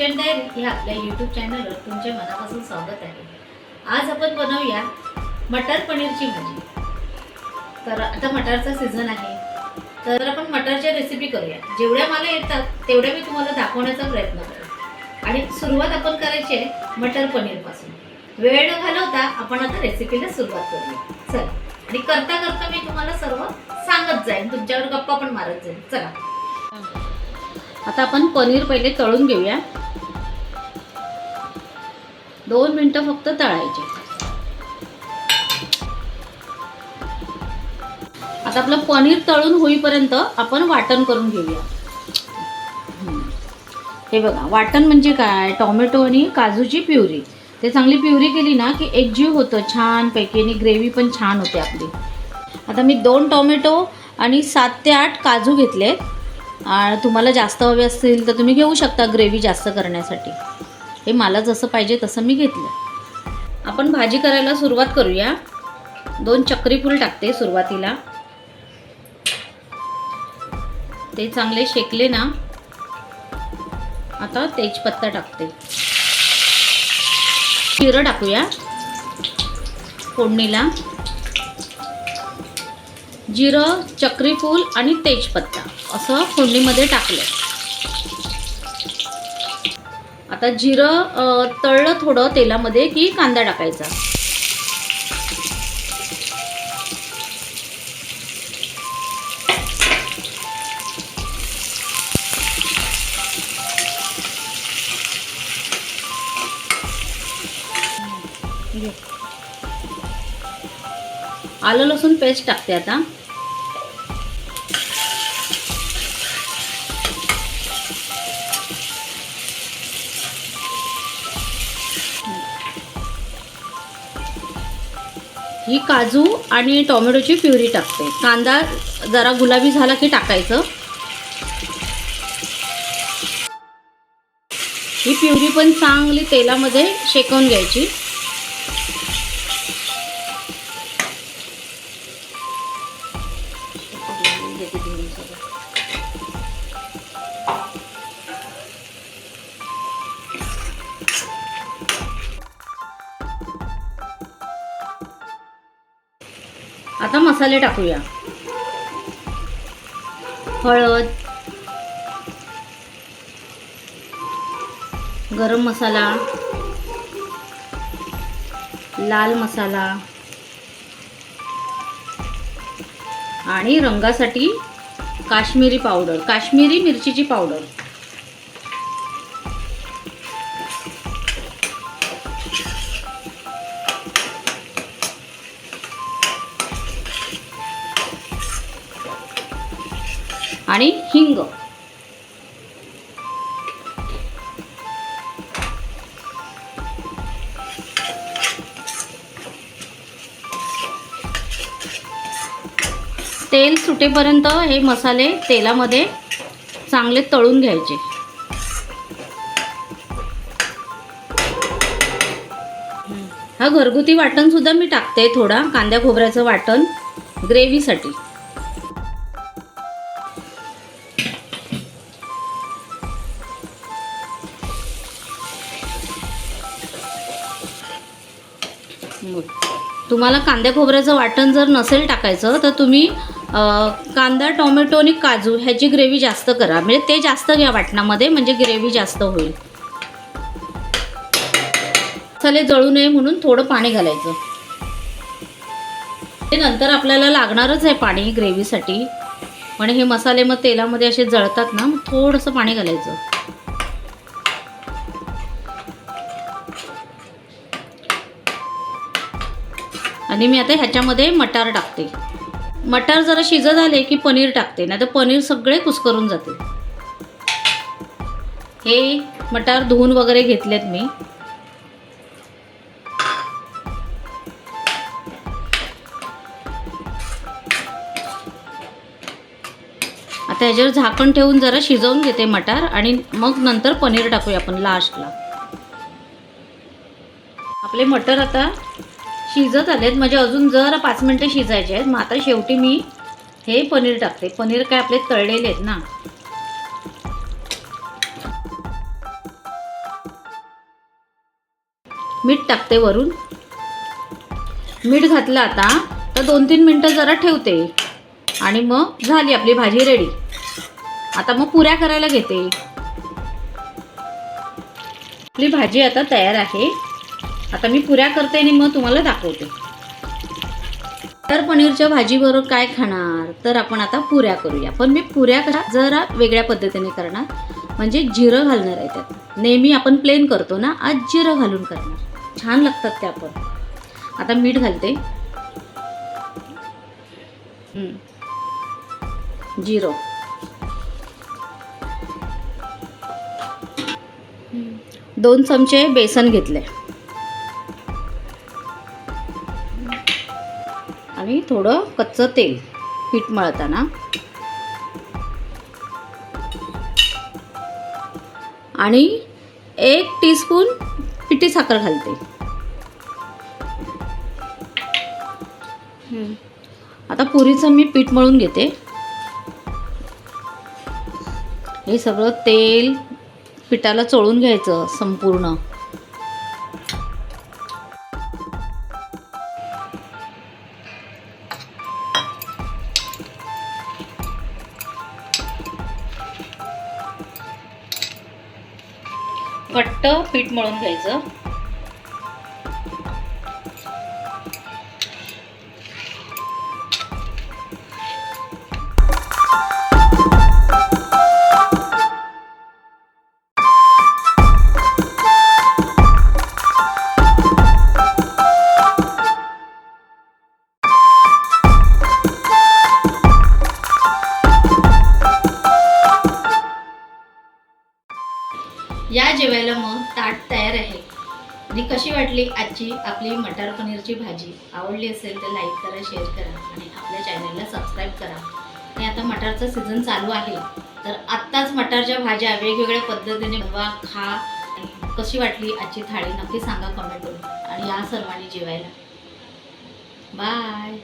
Kitchen diary ह्या आपल्या YouTube चॅनलवर तुमचे मनापासून स्वागत आहे. आज आपण बनवूया मटर पनीरची भाजी. तर आता मटारचा सीझन आहे. तर आपण मटरच्या रेसिपी करूया. जेवढ्या मला येतात तेवढ्या मी तुम्हाला दाखवण्याचा प्रयत्न करेन. आणि सुरुवात आपण करायची आहे मटर पनीरपासून. वेळ न घालवता आपण आता रेसिपीला सुरुवात करूया. चला. आणि करता करता मी तुम्हाला सर्व सांगत जाईन. तुमच्यावर गप्पा पण मारत जाईन. चला. आता आपण पनीर पहिले तळून घेऊया. दोन मिनटं फक्त तळायचे. आता आपलं पनीर तळून होईपर्यंत आपण वाटण करून घेऊया. हे बघा वाटण म्हणजे काय? टोमॅटो आणि काजूची प्युरी. ते चांगली प्युरी केली ना की एकजीव होतं छानपैकी आणि ग्रेव्ही पण छान होते आपली. आता मी दोन टोमॅटो आणि सात ते आठ काजू घेतले तुम्हाला जास्त हवे असतील तर तुम्ही घेऊ शकता ग्रेव्ही जास्त करण्यासाठी. हे मला जसं पाहिजे तसं मी घेतलं. आपण भाजी करायला सुरुवात करूया. दोन चक्री फूल टाकते सुरुवातीला. ते चांगले शेकले ना आता तेजपत्ता टाकते. जिरं टाकूया फोडणीला. जिरं चक्रीफूल आणि तेजपत्ता असं फोडणीमध्ये टाकलं. आता जिरं तळलं थोडं तेलामध्ये की कांदा टाकायचा. आलं लसूण पेस्ट टाकते आता. ही काजू आणि टोमॅटोची प्युरी टाकते. कांदा जरा गुलाबी झाला की टाकायचं. ही प्युरी पण चांगली तेलामध्ये शेकवून घ्यायची. आता मसाले टाकूया. हळद गरम मसाला लाल मसाला आणि रंगासाठी काश्मीरी पावडर काश्मीरी मिरचीची पावडर. आणि हिंग. तेल सुटेपर्यंत हे मसाले तेलामध्ये चांगले तळून घ्यायचे. हा घरगुती वाटण सुद्धा मी टाकते थोडा कांद्या खोबऱ्याचं वाटण ग्रेव्हीसाठी. तुम्हाला कांद्या खोबऱ्याचं वाटण जर नसेल टाकायचं तर तुम्ही कांदा टोमॅटो आणि काजू ह्याची ग्रेव्ही जास्त करा. म्हणजे ते जास्त घ्या वाटणामध्ये म्हणजे ग्रेव्ही जास्त होईल. मसाले जळू नये म्हणून थोडं पाणी घालायचं. ते नंतर आपल्याला लागणारच आहे पाणी ग्रेव्हीसाठी. पण हे मसाले मग तेलामध्ये असे जळतात ना मग थोडंसं पाणी घालायचं. आणि मी आता ह्याच्यामध्ये मटार टाकते. मटार जरा शिजत आले की पनीर टाकते नाही तर पनीर सगळे कुस्करून जाते. हे मटार धुवून वगैरे घेतलेत मी. आता ह्याच्यावर झाकण ठेवून जरा शिजवून घेते मटार आणि मग नंतर पनीर टाकूया आपण लास्टला आपले मटर आता शिजत आलेत. म्हणजे अजून जर पाच मिनटं शिजायचे आहेत. मग आता शेवटी मी हे पनीर टाकते. पनीर काय आपले तळलेले आहेत ना. मीठ टाकते वरून. मीठ घातलं आता. तर दोन तीन मिनटं जरा ठेवते. आणि मग झाली आपली भाजी रेडी आता मग पुऱ्या करायला घेते. आपली भाजी आता तयार आहे. आता मी पुऱ्या करते आणि मग तुम्हाला दाखवते. तर पनीरच्या भाजीबरोबर काय खाणार? तर आपण आता पुऱ्या करूया. पण मी पुऱ्या करा जरा वेगळ्या पद्धतीने करणार. म्हणजे जिरं घालणार आहे त्यात. नेहमी आपण प्लेन करतो ना आज जिरं घालून करणार. छान लागतात ते आपण आता मीठ घालते. जिरं. दोन चमचे बेसन घेतले. आणि थोडं कच्चं तेल पीठ मळताना. आणि एक टीस्पून पिठी साखर घालते. हं. आता पुरीचं मी पीठ मळून घेते. हे सगळं तेल पिठाला चोळून घ्यायचं संपूर्ण. घट्ट पीठ मळून घ्यायचं. या जेवायला मग ताट तयार आहे. आणि कशी वाटली आजची आपली मटार पनीरची भाजी? आवडली असेल तर लाईक करा शेअर करा आणि आपल्या चॅनलला सबस्क्राईब करा. आणि आता मटारचा सीझन चालू आहे. तर आत्ताच मटारच्या भाज्या वेगवेगळ्या पद्धतीने बनवा खा. कशी वाटली आजची थाळी? नक्की सांगा कमेंट करून आणि या सर्वांनी जेवायला. बाय